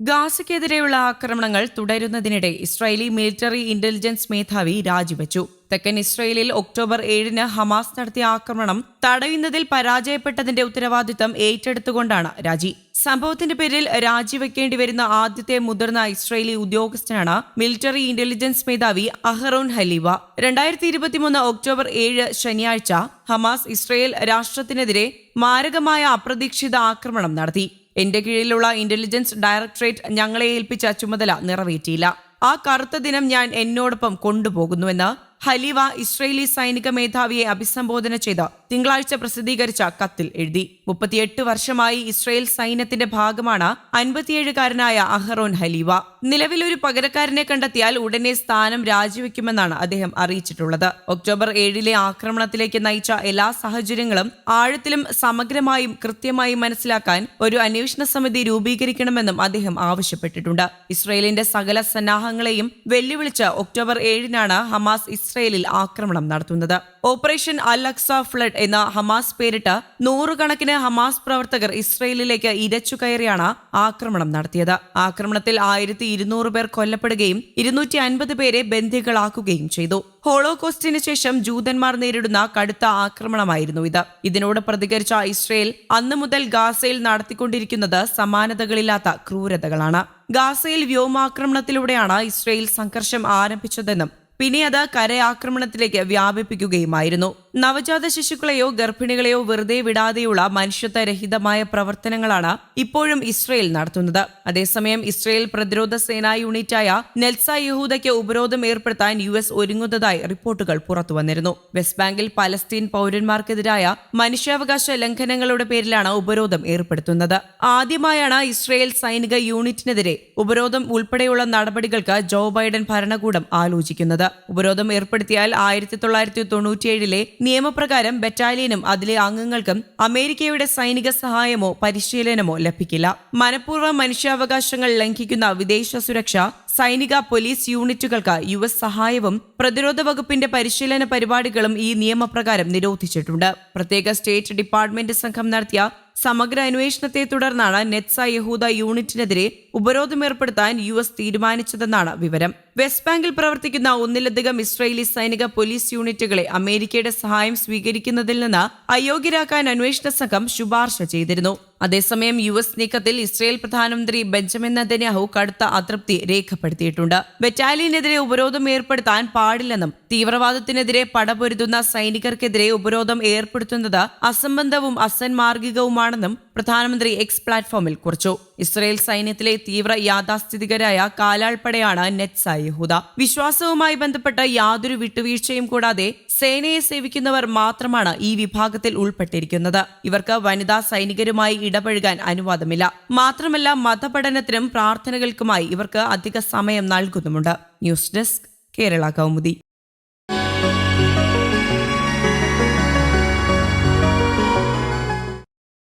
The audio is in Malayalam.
ഗാസയ്ക്കെതിരെയുള്ള ആക്രമണങ്ങൾ തുടരുന്നതിനിടെ ഇസ്രായേലി മിലിറ്ററി ഇന്റലിജൻസ് മേധാവി രാജിവെച്ചു. തെക്കൻ ഇസ്രായേലിൽ ഒക്ടോബർ ഏഴിന് ഹമാസ് നടത്തിയ ആക്രമണം തടയുന്നതിൽ പരാജയപ്പെട്ടതിന്റെ ഉത്തരവാദിത്തം ഏറ്റെടുത്തുകൊണ്ടാണ് രാജി. സംഭവത്തിന്റെ പേരിൽ രാജിവെക്കേണ്ടി വരുന്ന ആദ്യത്തെ മുതിർന്ന ഇസ്രായേലി ഉദ്യോഗസ്ഥനാണ് മിലിറ്ററി ഇന്റലിജൻസ് മേധാവി അഹറോൺ ഹലീവ. രണ്ടായിരത്തി ഇരുപത്തിമൂന്ന് ഒക്ടോബർ ഏഴ് ശനിയാഴ്ച ഹമാസ് ഇസ്രായേൽ രാഷ്ട്രത്തിനെതിരെ മാരകമായ അപ്രതീക്ഷിത ആക്രമണം നടത്തി. എന്റെ കീഴിലുള്ള ഇന്റലിജൻസ് ഡയറക്ടറേറ്റ് ഞങ്ങളെ ഏൽപ്പിച്ച ചുമതല നിറവേറ്റിയില്ല. ആ കറുത്ത ദിനം ഞാൻ എന്നോടൊപ്പം കൊണ്ടുപോകുന്നുവെന്ന് ഹലീവ ഇസ്രയേലി സൈനിക മേധാവിയെ അഭിസംബോധന ചെയ്ത് തിങ്കളാഴ്ച പ്രസിദ്ധീകരിച്ച കത്തിൽ എഴുതി. മുപ്പത്തിയെട്ട് വർഷമായി ഇസ്രയേൽ സൈന്യത്തിന്റെ ഭാഗമാണ് അൻപത്തിയേഴുകാരനായ അഹറോൻ ഹലീവ നിലവിൽ ഒരു പകരക്കാരനെ കണ്ടെത്തിയാൽ ഉടനെ സ്ഥാനം രാജിവെക്കുമെന്നാണ് അദ്ദേഹം അറിയിച്ചിട്ടുള്ളത്. ഒക്ടോബർ ഏഴിലെ ആക്രമണത്തിലേക്ക് നയിച്ച എല്ലാ സാഹചര്യങ്ങളും ആഴത്തിലും സമഗ്രമായും കൃത്യമായും മനസ്സിലാക്കാൻ ഒരു അന്വേഷണ സമിതി രൂപീകരിക്കണമെന്നും അദ്ദേഹം ആവശ്യപ്പെട്ടിട്ടുണ്ട്. ഇസ്രയേലിന്റെ സകല സന്നാഹങ്ങളെയും വെല്ലുവിളിച്ച് ഒക്ടോബർ ഏഴിനാണ് ഹമാസ് ഇസ്രയേലിൽ ആക്രമണം നടത്തുന്നത്. ഓപ്പറേഷൻ അൽ അക്സ ഫ്ലഡ് എന്ന ഹമാസ് പേരിട്ട് നൂറുകണക്കിന് ഹമാസ് പ്രവർത്തകർ ഇസ്രയേലിലേക്ക് ഇരച്ചു കയറിയാണ് ആക്രമണം നടത്തിയത്. ആക്രമണത്തിൽ ആയിരത്തി ഇരുന്നൂറ് പേർ കൊല്ലപ്പെടുകയും ഇരുന്നൂറ്റി അൻപത് പേരെ ബന്ധികളാക്കുകയും ചെയ്തു. ഹോളോകോസ്റ്റിന് ശേഷം ജൂതന്മാർ നേരിടുന്ന കടുത്ത ആക്രമണമായിരുന്നു ഇത്. ഇതിനോട് പ്രതികരിച്ച ഇസ്രയേൽ അന്നു മുതൽ ഗാസയിൽ നടത്തിക്കൊണ്ടിരിക്കുന്നത് സമാനതകളില്ലാത്ത ക്രൂരതകളാണ്. ഗാസയിൽ വ്യോമാക്രമണത്തിലൂടെയാണ് ഇസ്രയേൽ സംഘർഷം ആരംഭിച്ചതെന്നും പിന്നെ അത് കരയാക്രമണത്തിലേക്ക് വ്യാപിപ്പിക്കുകയുമായിരുന്നു. നവജാത ശിശുക്കളെയോ ഗർഭിണികളെയോ വെറുതെ വിടാതെയുള്ള മനുഷ്യത്വരഹിതമായ പ്രവർത്തനങ്ങളാണ് ഇപ്പോഴും ഇസ്രയേൽ നടത്തുന്നത്. അതേസമയം ഇസ്രയേൽ പ്രതിരോധ സേനാ യൂണിറ്റായ നെൽസ യഹൂദയ്ക്ക് ഉപരോധം ഏർപ്പെടുത്താൻ യു എസ് ഒരുങ്ങുന്നതായി റിപ്പോർട്ടുകൾ പുറത്തുവന്നിരുന്നു വെസ്റ്റ് ബാങ്കിൽ പലസ്തീൻ പൗരന്മാർക്കെതിരായ മനുഷ്യാവകാശ ലംഘനങ്ങളുടെ പേരിലാണ് ഉപരോധം ഏർപ്പെടുത്തുന്നത്. ആദ്യമായാണ് ഇസ്രയേൽ സൈനിക യൂണിറ്റിനെതിരെ ഉപരോധം ഉൾപ്പെടെയുള്ള നടപടികൾക്ക് ജോ ബൈഡൻ ഭരണകൂടം ആലോചിക്കുന്നത്. ഉപരോധം ഏർപ്പെടുത്തിയാൽ ആയിരത്തി തൊള്ളായിരത്തി തൊണ്ണൂറ്റിയേഴിലെ നിയമപ്രകാരം ബറ്റാലിയനും അതിലെ അംഗങ്ങൾക്കും അമേരിക്കയുടെ സൈനിക സഹായമോ പരിശീലനമോ ലഭിക്കില്ല. മനഃപൂർവം മനുഷ്യാവകാശങ്ങൾ ലംഘിക്കുന്ന വിദേശ സുരക്ഷ സൈനിക പോലീസ് യൂണിറ്റുകൾക്ക് യു എസ് സഹായവും പ്രതിരോധ വകുപ്പിന്റെ പരിശീലന പരിപാടികളും ഈ നിയമപ്രകാരം നിരോധിച്ചിട്ടുണ്ട്. പ്രത്യേക സ്റ്റേറ്റ് ഡിപ്പാർട്ട്മെന്റ് സംഘം നടത്തിയ സമഗ്ര അന്വേഷണത്തെ തുടർന്നാണ് നെറ്റ്സ യഹൂദ യൂണിറ്റിനെതിരെ ഉപരോധം ഏർപ്പെടുത്താൻ യു എസ് തീരുമാനിച്ചതെന്നാണ് വിവരം. വെസ്റ്റ് ബാങ്കിൽ പ്രവർത്തിക്കുന്ന ഒന്നിലധികം ഇസ്രായേലി സൈനിക പോലീസ് യൂണിറ്റുകളെ അമേരിക്കയുടെ സഹായം സ്വീകരിക്കുന്നതിൽ നിന്ന് അയോഗ്യരാക്കാൻ അന്വേഷണ സംഘം ശുപാർശ ചെയ്തിരുന്നു. അതേസമയം യു എസ് നീക്കത്തിൽ ഇസ്രയേൽ പ്രധാനമന്ത്രി ബെഞ്ചമിൻ നദന്യാഹു കടുത്ത അതൃപ്തി രേഖപ്പെടുത്തിയിട്ടുണ്ട്. ബറ്റാലിയനെതിരെ ഉപരോധം ഏർപ്പെടുത്താൻ പാടില്ലെന്നും തീവ്രവാദത്തിനെതിരെ പടപൊരുതുന്ന സൈനികർക്കെതിരെ ഉപരോധം ഏർപ്പെടുത്തുന്നത് അസംബന്ധവും അസന്മാർഗികവുമാണെന്നും പ്രധാനമന്ത്രി എക്സ് പ്ലാറ്റ്ഫോമിൽ കുറിച്ചു. ഇസ്രയേൽ സൈന്യത്തിലെ തീവ്ര യാഥാസ്ഥിതികരായ കാലാൾപ്പടയാണ് നെറ്റ്സ യഹൂദ. വിശ്വാസവുമായി ബന്ധപ്പെട്ട യാതൊരു വിട്ടുവീഴ്ചയും കൂടാതെ സേനയെ സേവിക്കുന്നവർ മാത്രമാണ് ഈ വിഭാഗത്തിൽ ഉൾപ്പെട്ടിരിക്കുന്നത്. ഇവർക്ക് വനിതാ സൈനികരുമായി ഇടപഴകാൻ അനുവാദമില്ല. മാത്രമല്ല മതപഠനത്തിനും പ്രാർത്ഥനകൾക്കുമായി ഇവർക്ക് അധിക സമയം നൽകുന്നുമുണ്ട്. News desk Kerala Kaumudi.